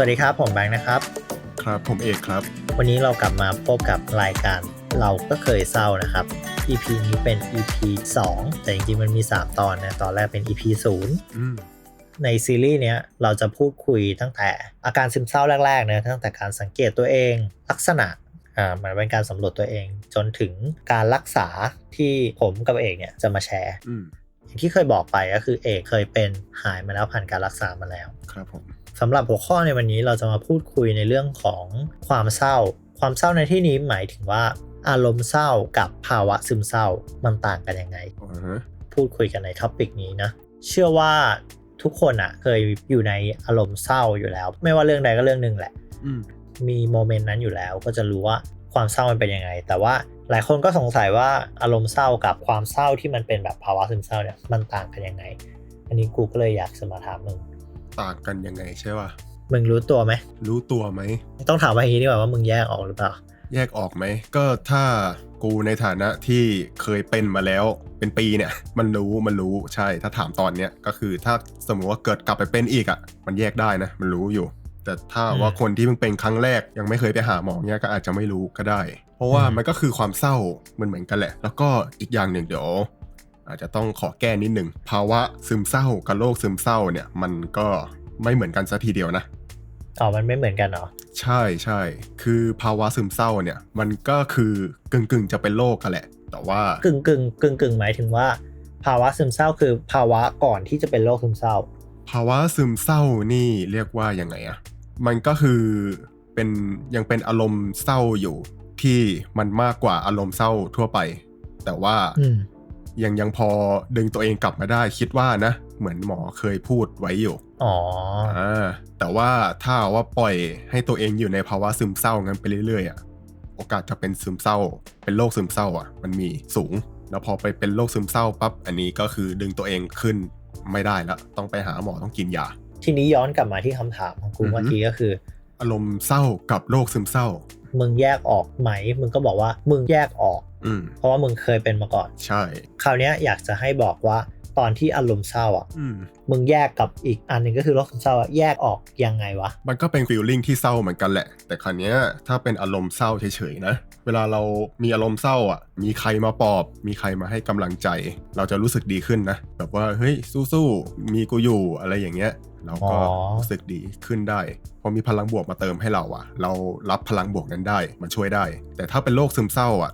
สวัสดีครับ ผมแบงค์นะครับ ครับผมเอกครับ วันนี้เรากลับมาพบกับรายการเราก็เคยเศร้านะครับ EP นี้เป็น EP 2 แต่จริงๆมันมี 3 ตอนนะตอนแรกเป็น EP อืม0ในซีรีส์เนี้ยเราจะพูดคุยตั้งแต่อาการซึมเศร้าแรกๆนะตั้งแต่การสังเกตตัวเองลักษณะอ่ามันเป็นการสำรวจตัวเอง จนถึงการรักษาที่ผมกับเอกเนี่ยจะมาแชร์อืมอย่างที่เคยบอกไปก็คือเอกเคยเป็นหายมาแล้วผ่านการรักษามาแล้ว ครับผม สำหรับหัวข้อในวันนี้เราจะมาพูดคุยในเรื่องของความเศร้า ความเศร้าในที่นี้หมายถึงว่า อารมณ์เศร้ากับภาวะซึมเศร้ามันต่างกันยังไงอ่าฮะพูดคุยกันในท็อปิกนี้นะเชื่อว่าทุกคนอะเคยอยู่ในอารมณ์เศร้าอยู่แล้ว ไม่ว่าเรื่องใดก็เรื่องหนึ่งแหละอืมมีโมเมนต์นั้นอยู่แล้วก็จะรู้ว่าความเศร้ามันเป็นยังไง แต่ว่าหลายคนก็สงสัยว่าอารมณ์เศร้ากับความเศร้าที่มันเป็นแบบภาวะซึมเศร้าเนี่ยมันต่างกันยังไง อันนี้กูก็เลยอยากจะมาถามมึง ต่างกันยังไงใช่ป่ะ มึงรู้ตัวไหม รู้ตัวไหม ต้องถามว่าอย่างนี้ดีกว่าว่ามึงแยกออกหรือเปล่า แยกออกไหม ก็ถ้ากูในฐานะที่เคยเป็นมาแล้วเป็นปีเนี่ย มันรู้มันรู้ใช่ ถ้าถามตอนเนี้ยก็คือถ้าสมมติว่าเกิดกลับไปเป็นอีกอะ่ะ มันแยกได้นะ มันรู้อยู่ แต่ถ้าอืมว่าคนที่เพิ่งเป็นครั้งแรกยังไม่เคยไปหาหมอเนี่ยก็อาจจะไม่รู้ก็ได้ เพราะว่าอืมมันก็คือความเศร้ามันเหมือนกันแหละ แล้วก็อีกอย่างหนึ่งเดี๋ยว อาจจะต้องขอแก้นิดหนึ่งภาวะซึมเศร้ากับโรคซึมเศร้าเนี่ย มันก็ไม่เหมือนกันซะทีเดียวนะอ๋อมันไม่เหมือนกันเหรอใช่ใช่คือภาวะซึมเศร้าเนี่ย มันก็คือกึ่งกึ่งๆจะเป็นโรคกันแหละ แต่ว่ากึ่งกึ่งกึ่งกึ่งหมายถึงว่า ภาวะซึมเศร้าคือภาวะก่อนที่จะเป็นโรคซึมเศร้า ภาวะซึมเศร้านี่เรียกว่ายังไงอะมันก็คือเป็นยังเป็นอารมณ์เศร้าอยู่ที่มันมากกว่าอารมณ์เศร้าทั่วไป แต่ว่าอืม ยังยังพอดึงตัวเองกลับมาได้คิดว่านะ เหมือนหมอเคยพูดไว้อยู่ อ๋ออ่าแต่ว่าถ้าว่าปล่อยให้ตัวเองอยู่ในภาวะซึมเศร้างั้นไปเรื่อยๆอะโอกาสจะเป็นซึมเศร้า เป็นโรคซึมเศร้าอะ มันมีสูง แล้วพอไปเป็นโรคซึมเศร้าปั๊บอันนี้ก็คือดึงตัวเองขึ้นไม่ได้ละต้องไปหาหมอต้องกินยาทีนี้ย้อนกลับมาที่คำถามของกูอือฮึเมื่อกี้ก็คือ อารมณ์เศร้ากับโรคซึมเศร้า มึงแยกออกไหม มึงก็บอกว่ามึงแยกออก อืมเพราะว่ามึงเคยเป็นมาก่อน ใช่ คราวเนี้ยอยากจะให้บอกว่าตอนที่อารมณ์เศร้าอะ อืมมึงแยกกับอีกอันหนึ่งก็คือโรคซึมเศร้าอะแยกออกยังไงวะ มันก็เป็นฟีลลิ่งที่เศร้าเหมือนกันแหละ แต่คราวเนี้ยถ้าเป็นอารมณ์เศร้าเฉยๆนะ เวลาเรามีอารมณ์เศร้าอะ มีใครมาปลอบ มีใครมาให้กำลังใจ เราจะรู้สึกดีขึ้นนะ แบบว่าเฮ้ยสู้ๆ มีกูอยู่อะไรอย่างเงี้ย เราก็อ๋อรู้สึกดีขึ้นได้พอมีพลังบวกมาเติมให้เราอะเรารับพลังบวกนั้นได้ มันช่วยได้ แต่ถ้าเป็นโรคซึมเศร้าอะ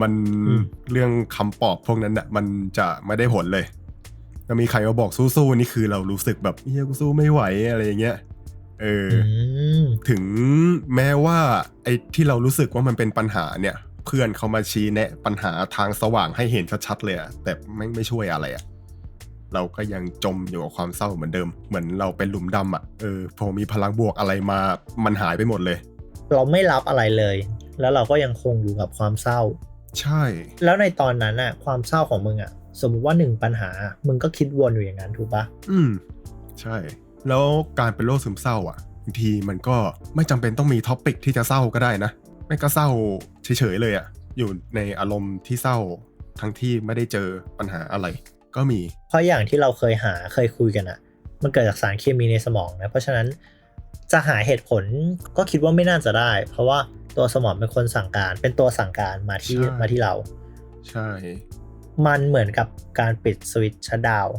มันอืมเรื่องคำปลอบพวกนั้นอะมันจะไม่ได้ผลเลยถ้ามีใครมาบอกสู้ๆนี่คือเรารู้สึกแบบเฮียกูสู้ไม่ไหวอะไรอย่างเงี้ยเออออืมถึงแม้ว่า ไอ้ที่เรารู้สึกว่ามันเป็นปัญหาเนี่ย เพื่อนเขามาชี้แนะปัญหาทางสว่างให้เห็นชัดๆเลยอะแต่ไม่ไม่ช่วยอะไรอะ เราก็ยังจมอยู่กับความเศร้าเหมือนเดิม เหมือนเราเป็นหลุมดำอะเออพอมีพลังบวกอะไรมามันหายไปหมดเลย เราไม่รับอะไรเลย แล้วเราก็ยังคงอยู่กับความเศร้า ใช่ แล้วในตอนนั้นน่ะ ความเศร้าของมึงอะ สมมุติว่าหนึ่งปัญหา มึงก็คิดวนอยู่อย่างนั้นถูกปะอืม ใช่ แล้วการเป็นโรคซึมเศร้า อะบางทีมันก็ไม่จำเป็นต้องมีท็อปิกที่จะเศร้าก็ได้นะไม่ก็เศร้าเฉยๆเลยอะอยู่ในอารมณ์ที่เศร้าทั้งที่ไม่ได้เจอปัญหาอะไร ก็มี เพราะอย่างที่เราเคยหาเคยคุยกันอะมันเกิดจากสารเคมีในสมองนะ เพราะฉะนั้นจะหาเหตุผลก็คิดว่าไม่น่าจะได้ เพราะว่าตัวสมองเป็นคนสั่งการ เป็นตัวสั่งการมาที่ใช่มาที่เรา ใช่ มันเหมือนกับการปิดสวิตช์ชัดดาวน์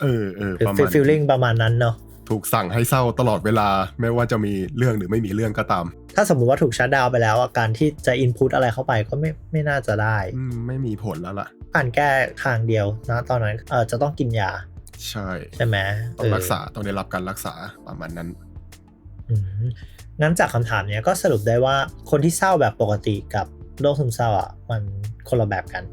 เออเออหรือประมาณฟีลลิ่งประมาณนั้นเนาะ ถูกสั่งให้เศร้าตลอดเวลาไม่ว่าจะมีเรื่องหรือไม่มีเรื่องก็ตาม ถ้าสมมุติว่าถูกชัดดาวน์ไปแล้วอะการที่จะอินพุตอะไรเข้าไปก็ไม่ไม่น่าจะได้อืมไม่มีผลแล้วล่ะการแก้ทางเดียวนะตอนนั้นเออจะต้องกินยา ใช่ใช่ไหมต้องรักษาเออต้องได้รับการรักษาประมาณนั้นอืมงั้นจากคำถามเนี้ยก็สรุปได้ว่าคนที่เศร้าแบบปกติกับโรคซึมเศร้าอะมันคนละแบบกัน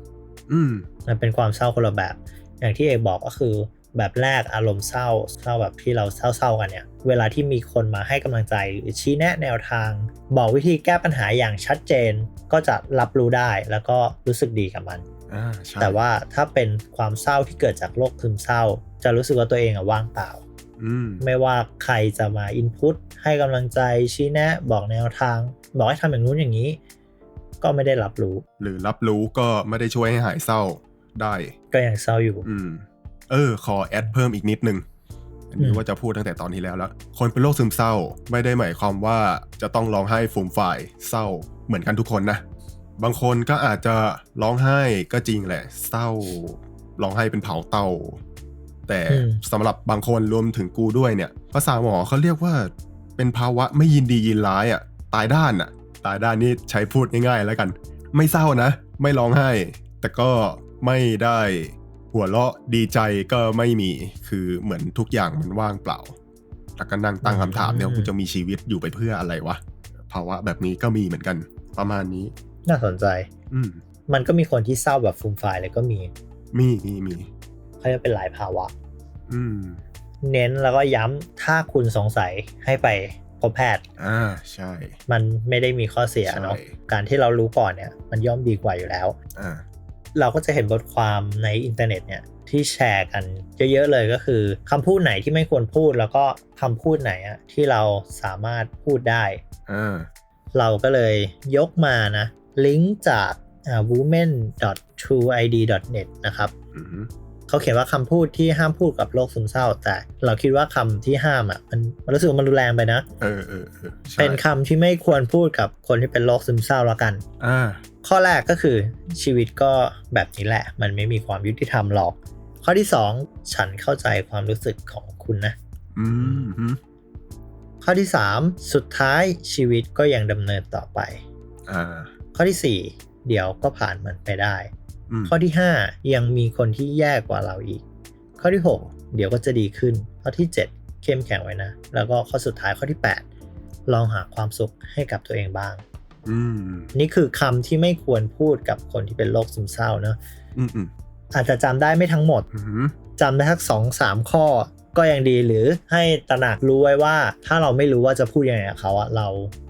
อืมมันเป็นความเศร้าคนละแบบ อย่างที่เอกบอกก็คือ แบบแรกอารมณ์เศร้าเศร้าแบบที่เราเศร้าๆกันเนี่ย เวลาที่มีคนมาให้กำลังใจหรือชี้แนะแนวทาง บอกวิธีแก้ปัญหาอย่างชัดเจน ก็จะรับรู้ได้แล้วก็รู้สึกดีกับมันอ่าใช่แต่ว่าถ้าเป็นความเศร้าที่เกิดจากโรคซึมเศร้า จะรู้สึกว่าตัวเองอะว่างเปล่าอืมไม่ว่าใครจะมาอินพุตให้กำลังใจชี้แนะ บอกแนวทาง บอกให้ทำอย่างนู้นอย่างนี้ ก็ไม่ได้รับรู้ หรือรับรู้ก็ไม่ได้ช่วยให้หายเศร้าได้ ก็ยังเศร้าอยู่อืม เออ ขอแอดเพิ่มอีกนิดนึง อันนี้อืมว่าจะพูดตั้งแต่ตอนที่แล้วแล้วคนเป็นโรคซึมเศร้าไม่ได้หมายความว่าจะต้องร้องไห้ฟูมฝ่ายเศร้าเหมือนกันทุกคนนะ บางคนก็อาจจะร้องไห้ก็จริงแหละ เศร้าร้องไห้เป็นเผาเตาแต่อืมสำหรับบางคนรวมถึงกูด้วยเนี่ย ภาษาหมอเขาเรียกว่า เป็นภาวะไม่ยินดียินร้ายอะ ตายด้านอะ ตายด้านนี่ใช้พูดง่ายๆแล้วกัน ไม่เศร้านะ ไม่ร้องไห้ แต่ก็ไม่ได้ หัวเราะดีใจก็ไม่มีคือเหมือนทุกอย่างมันว่างเปล่า แล้วก็นั่งตั้งคำถามเนี่ยอืมกูจะมีชีวิตอยู่ไปเพื่ออะไรวะภาวะแบบนี้ก็มีเหมือนกัน ประมาณนี้ น่าสนใจ อืมมันก็มีคนที่เศร้าแบบฟูมฟายเลยก็มี มีมีมีเขาจะเป็นหลายภาวะ อืม เน้นแล้วก็ย้ำถ้าคุณสงสัยให้ไปพบแพทย์ อ่าใช่ มันไม่ได้มีข้อเสียเนาะใช่การที่เรารู้ก่อนเนี่ย มันย่อมดีกว่าอยู่แล้ว อ่า เราก็จะเห็นบทความในอินเทอร์เน็ตเนี่ยที่แชร์กันเยอะๆเลยก็คือคำพูดไหนที่ไม่ควรพูดแล้วก็คำพูดไหนอะที่เราสามารถพูดได้อ่าเราก็เลยยกมานะลิงก์จากอ่า women.trueid.net นะครับอืม เขาเขียนว่าคำพูดที่ห้ามพูดกับโรคซึมเศร้า แต่เราคิดว่าคำที่ห้ามอะมันมันรู้สึกว่ามันรุนแรงไปนะเออเออเออใช่เป็นคำที่ไม่ควรพูดกับคนที่เป็นโรคซึมเศร้าแล้วกันอ่าข้อแรกก็คือชีวิตก็แบบนี้แหละ มันไม่มีความยุติธรรมหรอก ข้อที่2ฉันเข้าใจความรู้สึกของคุณนะ อืมอืมข้อที่3สุดท้ายชีวิตก็ยังดำเนินต่อไปอ่าข้อทีสี่4เดี๋ยวก็ผ่านมันไปได้อืม ข้อที่ 5 ยังมีคนที่แย่กว่าเราอีก ข้อที่ 6 เดี๋ยวก็จะดีขึ้น ข้อที่ 7 เข้มแข็งไว้นะ แล้วก็ข้อสุดท้ายข้อที่ 8 ลองหาความสุขให้กับตัวเองบ้างอืมนี่คือคำที่ไม่ควรพูดกับคนที่เป็นโรคซึมเศร้าเนอะอืมอืมอาจจะจำได้ไม่ทั้งหมดอืมจำได้สักสองสามข้อก็ยังดีหรือให้ตระหนักรู้ไว้ว่า ถ้าเราไม่รู้ว่าจะพูดยังไงกับเขาอะเรา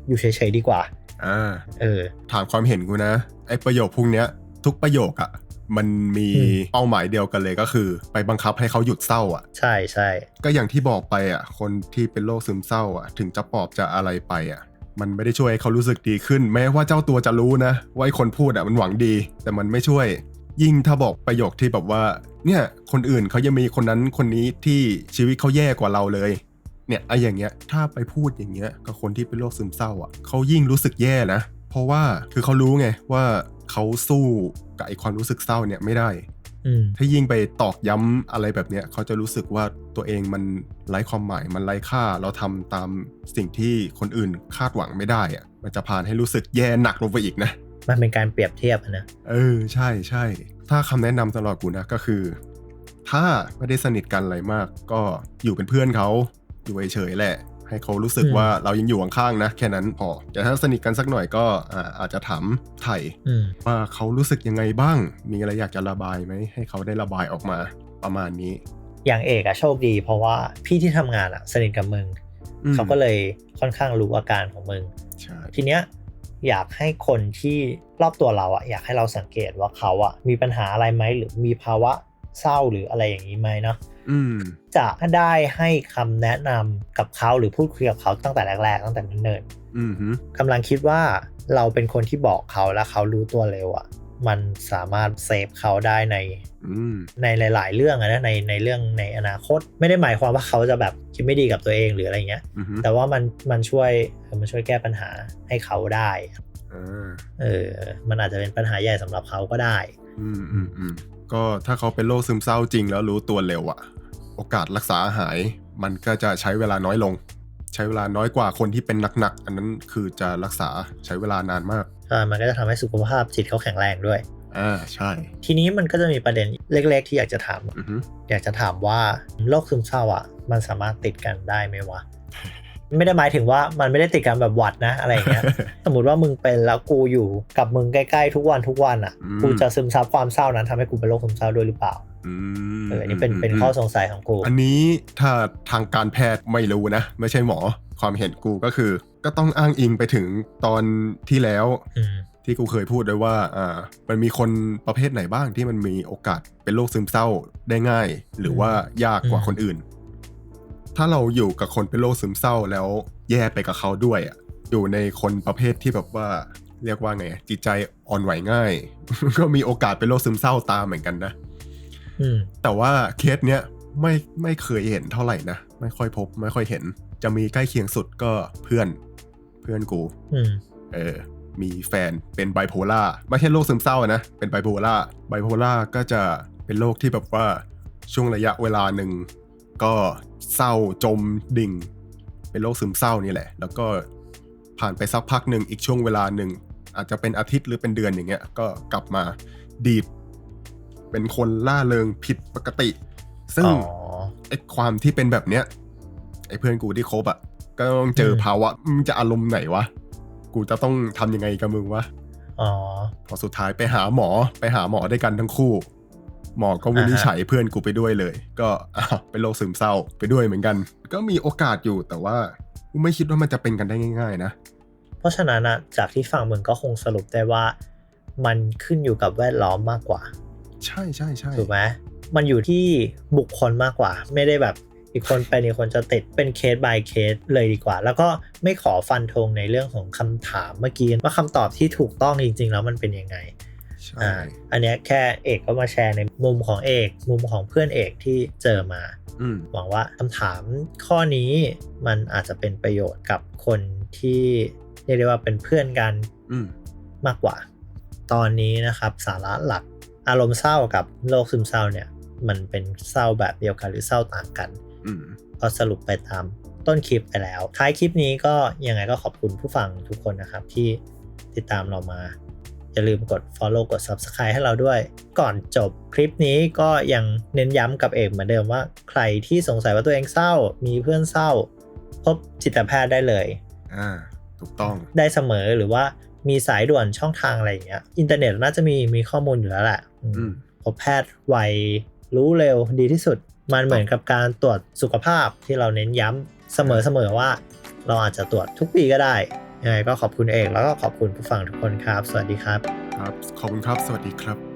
อยู่เฉยๆดีกว่าอ่าเออ ถามความเห็นกูนะ ไอ้ประโยคพวกเนี้ย ทุกประโยคอะมันมีอืมเป้าหมายเดียวกันเลยก็คือ ไปบังคับให้เขาหยุดเศร้าอะใช่ใช่ก็อย่างที่บอกไปอะคนที่เป็นโรคซึมเศร้าอะถึงจะปลอบจะอะไรไปอะมันไม่ได้ช่วยให้เขารู้สึกดีขึ้น แม้ว่าเจ้าตัวจะรู้นะว่าไอ้คนพูดอะมันหวังดี แต่มันไม่ช่วย ยิ่งถ้าบอกประโยคที่แบบว่า เนี่ยคนอื่นเขายังมีคนนั้นคนนี้ที่ชีวิตเขาแย่กว่าเราเลย เนี่ยไอ้อย่างเงี้ย ถ้าไปพูดอย่างเงี้ยกับคนที่เป็นโรคซึมเศร้าอะเขายิ่งรู้สึกแย่นะเพราะว่าคือเขารู้ไงว่า เขาสู้กับไอ้ความรู้สึกเศร้าเนี่ยไม่ได้อืมถ้ายิ่งไปตอกย้ำอะไรแบบเนี้ยเขาจะรู้สึกว่าตัวเองมันไร้ความหมายมันไร้ค่า เราทำตามสิ่งที่คนอื่นคาดหวังไม่ได้อะมันจะพานให้รู้สึกแย่หนักลงไปอีกนะ มันเป็นการเปรียบเทียบอะนะเออใช่ใช่ถ้าคำแนะนำตลอดกูนะก็คือ ถ้าไม่ได้สนิทกันอะไรมาก ก็อยู่เป็นเพื่อนเขาอยู่เฉยๆแหละ ให้เขารู้สึกอืมว่าเรายังอยู่ข้างๆนะ แค่นั้นพอ แต่ถ้าสนิทกันสักหน่อยก็อ่าอาจจะถามไถ่อืมว่าเขารู้สึกยังไงบ้าง มีอะไรอยากจะระบายไหม ให้เขาได้ระบายออกมาประมาณนี้ อย่างเอกอะโชคดี เพราะว่าพี่ที่ทำงานอะสนิทกับมึงอืมเขาก็เลยค่อนข้างรู้อาการของมึงใช่ทีเนี้ยอยากให้คนที่รอบตัวเราอะอยากให้เราสังเกตว่าเขาอะมีปัญหาอะไรไหมหรือมีภาวะ เศร้าหรืออะไรอย่างนี้ไหมเนาะอืมจะได้ให้คำแนะนำกับเขาหรือพูดคุยกับเขาตั้งแต่แรกๆตั้งแต่เนิ่นอืมฮึๆกำลังคิดว่าเราเป็นคนที่บอกเขาแล้วเขารู้ตัวเร็วอะมันสามารถเซฟเขาได้ในอืมในหลาย ๆ เรื่องอะนะในในเรื่องในอนาคต ไม่ได้หมายความว่าเขาจะแบบคิดไม่ดีกับตัวเองหรืออะไรเงี้ยอืมฮึแต่ว่ามันมันช่วยมันช่วยแก้ปัญหาให้เขาได้อ่าเออ มันอาจจะเป็นปัญหาใหญ่สำหรับเขาก็ได้อืมอืมอืม ก็ถ้าเขาเป็นโรคซึมเศร้าจริงแล้วรู้ตัวเร็วอะโอกาสรักษาหายมันก็จะใช้เวลาน้อยลง ใช้เวลาน้อยกว่าคนที่เป็นหนักๆอันนั้นคือจะรักษาใช้เวลานานมากใช่มันก็จะทำให้สุขภาพจิตเขาแข็งแรงด้วยอ่าใช่ ทีนี้มันก็จะมีประเด็นเล็ก ๆ ที่อยากจะถามอือฮึอยากจะถามว่าโรคซึมเศร้าอะ มันสามารถติดกันได้ไหมวะ ไม่ได้หมายถึงว่ามันไม่ได้ติดกันแบบหวัดนะอะไรอย่างเงี้ย สมมติว่ามึงเป็นแล้วกูอยู่กับมึงใกล้ๆทุกวันทุกวันอะ กูจะซึมซับความเศร้านั้นทำให้กูเป็นโรคซึมเศร้าด้วยหรือเปล่าอืมเอออันนี้เป็นเป็นข้อสงสัยของกู อันนี้ถ้าทางการแพทย์ไม่รู้นะ ไม่ใช่หมอความเห็นกูก็คือ ก็ต้องอ้างอิงไปถึงตอนที่แล้วอืมที่กูเคยพูดด้วยว่า อ่า มันมีคนประเภทไหนบ้างที่มันมีโอกาสเป็นโรคซึมเศร้าได้ง่าย หรือว่ายากกว่าอืมคนอื่น ถ้าเราอยู่กับคนเป็นโรคซึมเศร้าแล้วแย่ไปกับเขาด้วยอะอยู่ในคนประเภทที่แบบว่าเรียกว่าไงอะจิตใจอ่อนไหวง่าย ก็มีโอกาสเป็นโรคซึมเศร้าตามเหมือนกันนะอืมแต่ว่าเคสเนี้ยไม่ไม่เคยเห็นเท่าไหร่นะไม่ค่อยพบ ไม่ค่อยเห็น จะมีใกล้เคียงสุดก็เพื่อน เพื่อนกูอืมเออ มีแฟนเป็นไบโพล่าไม่ใช่โรคซึมเศร้านะเป็นไบโพล่าไบโพล่าก็จะเป็นโรคที่แบบว่าช่วงระยะเวลาหนึ่ง ก็เศร้าจมดิ่ง เป็นโรคซึมเศร้านี่แหละ แล้วก็ผ่านไปสักพักหนึ่งอีกช่วงเวลาหนึ่ง อาจจะเป็นอาทิตย์หรือเป็นเดือนอย่างเงี้ย ก็กลับมาดีดเป็นคนล่าเริงผิดปกติ ซึ่งอ๋อไอ้ความที่เป็นแบบเนี้ยไอ้เพื่อนกูที่คบอะก็ต้องเจออมภาวะมึงจะอารมณ์ไหนวะกูจะต้องทำยังไงกับมึงวะอ๋อพอสุดท้ายไปหาหมอไปหาหมอด้วยกันทั้งคู่ หมอก็วินิจฉัยเพื่อนกูไปด้วยเลย ก็อ้าวเป็นโรคซึมเศร้าไปด้วยเหมือนกัน ก็มีโอกาสอยู่แต่ว่ากูไม่คิดว่ามันจะเป็นกันได้ง่าย ๆ นะ เพราะฉะนั้นอะจากที่ฟังมึงก็คงสรุปได้ว่า มันขึ้นอยู่กับแวดล้อมมากกว่า ใช่ใช่ใช่ถูกไหมมันอยู่ที่บุคคลมากกว่า ไม่ได้แบบอีกคนเป็นอีกคนจะติดเป็นเคส by เคสเลยดีกว่า แล้วก็ไม่ขอฟันธงในเรื่องของคำถามเมื่อกี้ว่าคำตอบที่ถูกต้องจริง ๆ แล้วมันเป็นยังไงใช่ อ่าอันเนี้ยแค่เอกก็มาแชร์ในมุมของเอก มุมของเพื่อนเอกที่เจอมาอืมหวังว่าคำถามข้อนี้มันอาจจะเป็นประโยชน์กับคนที่เรียกได้ว่าเป็นเพื่อนกันอืมมากกว่า ตอนนี้นะครับสาระหลักอารมณ์เศร้ากับโรคซึมเศร้าเนี่ย มันเป็นเศร้าแบบเดียวกันหรือเศร้าต่างกันอืมก็สรุปไปตามต้นคลิปไปแล้ว ท้ายคลิปนี้ก็ยังไงก็ขอบคุณผู้ฟังทุกคนนะครับ ที่ติดตามเรามา อย่าลืมกด follow กด subscribe ให้เราด้วย ก่อนจบคลิปนี้ก็ยังเน้นย้ำกับเอกเหมือนเดิมว่า ใครที่สงสัยว่าตัวเองเศร้า มีเพื่อนเศร้า พบจิตแพทย์ได้เลย อ่า ถูกต้อง ได้เสมอหรือว่ามีสายด่วนช่องทางอะไรอย่างเงี้ย อินเทอร์เน็ตน่าจะมีมีข้อมูลอยู่แล้วแหละอืมอืมพบแพทย์ไวรู้เร็วดีที่สุด มันเหมือนกับการตรวจสุขภาพที่เราเน้นย้ำเสมอๆว่า เราอาจจะตรวจทุกปีก็ได้ ยังไงก็ขอบคุณเอกแล้วก็ขอบคุณผู้ฟังทุกคนครับ สวัสดีครับ ครับ ขอบคุณครับ สวัสดีครับ